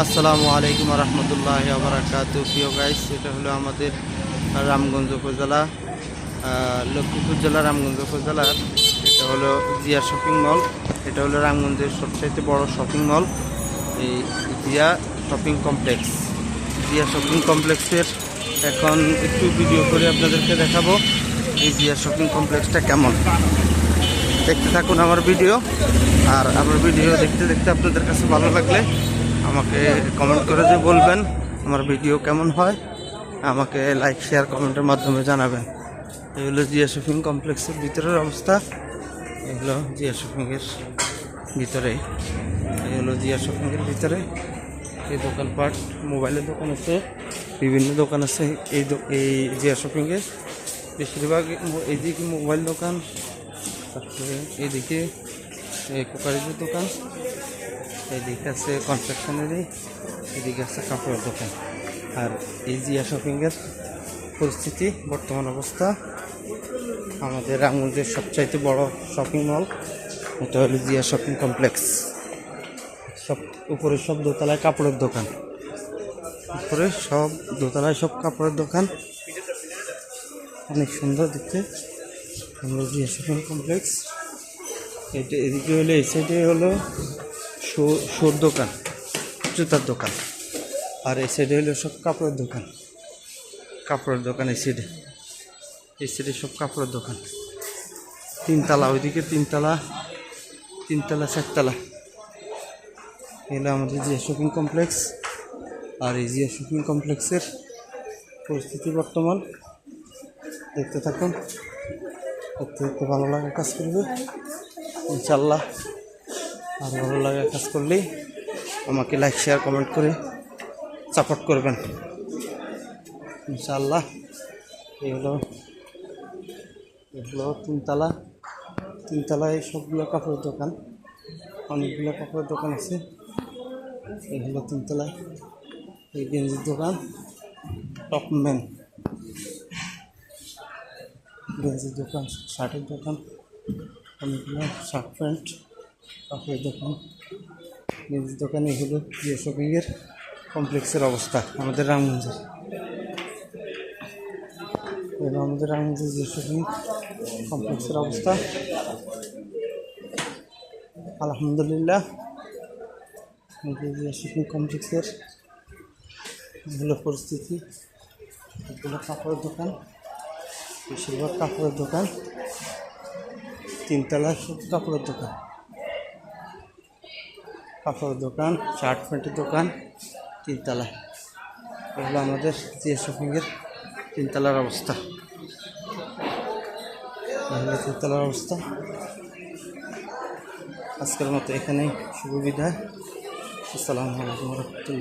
আসসালামু আলাইকুম রহমতুল্লাহ আবরাকাত প্রিয় গাইস এটা হলো আমাদের রামগঞ্জ উপজেলা লক্ষ্মীপুর জেলা, রামগঞ্জ উপজেলার এটা হলো জিয়া শপিং মল। এটা হলো রামগঞ্জের সবচাইতে বড় শপিং মল। এই Zia shopping complex. Zia shopping কমপ্লেক্সের এখন একটু ভিডিও করে আপনাদেরকে দেখাবো এই জিয়া শপিং কমপ্লেক্সটা কেমন। দেখতে থাকুন আমার ভিডিও আর আমার ভিডিও দেখতে দেখতে আপনাদের কাছে ভালো লাগলে আমাকে কমেন্ট করে যে বলবেন, আমার ভিডিও কেমন হয়, আমাকে লাইক শেয়ার কমেন্টের মাধ্যমে জানাবেন। এই হলো জিয়া শপিং কমপ্লেক্সের ভিতরের অবস্থা। এগুলো জিয়া শপিংয়ের ভিতরে। এই হলো জিয়া শপিংয়ের ভিতরে। এই দোকানপাট মোবাইলের দোকান আছে, বিভিন্ন দোকান আছে। এই এই জিয়া শপিংয়ে বেশিরভাগ এইদিকে মোবাইল দোকান, তারপরে এইদিকে এই কুকারিজের দোকান। এদিকে আছে কনফেকশনারি, এদিকে আছে কাপড়ের দোকান। আর এই জিয়া শপিংয়ের পরিস্থিতি, বর্তমান অবস্থা। আমাদের রাঙ্গুলদের সবচাইতে বড় শপিং মল, এটা হলো জিয়া শপিং কমপ্লেক্স। সব উপরে সব দোতলায় কাপড়ের দোকান। উপরে সব দোতলায় সব কাপড়ের দোকান। অনেক সুন্দর দেখতে। আমরা জিয়া শপিং কমপ্লেক্স। এটা এদিকে হলো এই সাইডে হলো শোর দোকান, জুতার দোকান। আর এই সাইডে হলো সব কাপড়ের দোকান। কাপড়ের দোকান এই সাইডে এই সাইডে সব কাপড়ের দোকান। তিনতলা, ওইদিকে তিনতলা তিনতলা, চারতলা। এগুলো আমাদের জিয়া শপিং কমপ্লেক্স আর এই জিয়া শপিং কমপ্লেক্সের পরিস্থিতি বর্তমান। দেখতে থাকুন। দেখতে দেখতে ভালো লাগা কাজ করবে। ইনশাল্লাহ আর ভালো লাগা কাজ করলেই আমাকে লাইক শেয়ার কমেন্ট করে সাপোর্ট করবেন। ইনশাল্লাহ এই হলো এগুলো তিনতলা। তিনতলায় সবগুলো কাপড়ের দোকান, অনেকগুলো কাপড়ের দোকান আছে। এই হলো তিনতলায়। এই গেঞ্জির দোকান টপম্যান গেঞ্জির দোকান, শার্টের দোকান। শার্ট প্যান্ট কাপড়ের দোকান গেঞ্জির দোকানে হলো জিও শপিংয়ের কমপ্লেক্সের অবস্থা, আমাদের রামগঞ্জের। আমাদের রামগঞ্জের জিও শপিং কমপ্লেক্সের অবস্থা, আলহামদুলিল্লাহ। জিও শপিং কমপ্লেক্সের এগুলো পরিস্থিতি কাপড়ের দোকান, বেশিরভাগ কাপড়ের দোকান। তিনতলা কাপড়ের দোকান। কাপড়ের দোকান, শার্ট প্যান্টের দোকান, তিনতলা। এগুলো আমাদের জিয়া শপিংয়ের তিনতলার অবস্থা। এগুলো তিনতলার অবস্থা। আজকের মতো এখানেই বিদায়। আসসালামু আলাইকুম রহমতুল্লাহ।